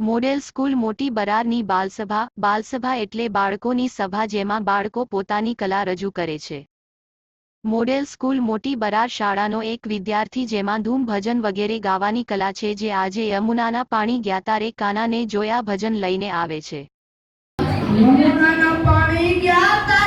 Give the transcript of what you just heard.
Model school મોટી બરારની બાલસભા બાલસભા એટલે બાળકોની સભા જેમાં બાળકો પોતાની કલા રજૂ કરે છે. મોડેલ સ્કૂલ મોટી બરાર શાળાનો એક વિદ્યાર્થી જેમાં ધૂમ ભજન વગેરે ગાવાની કલા છે જે આજે યમુનાના પાણી ગયા તારે કાનાને જોયા ભજન લઈને આવે છે. યમુનાના પાણી ગયા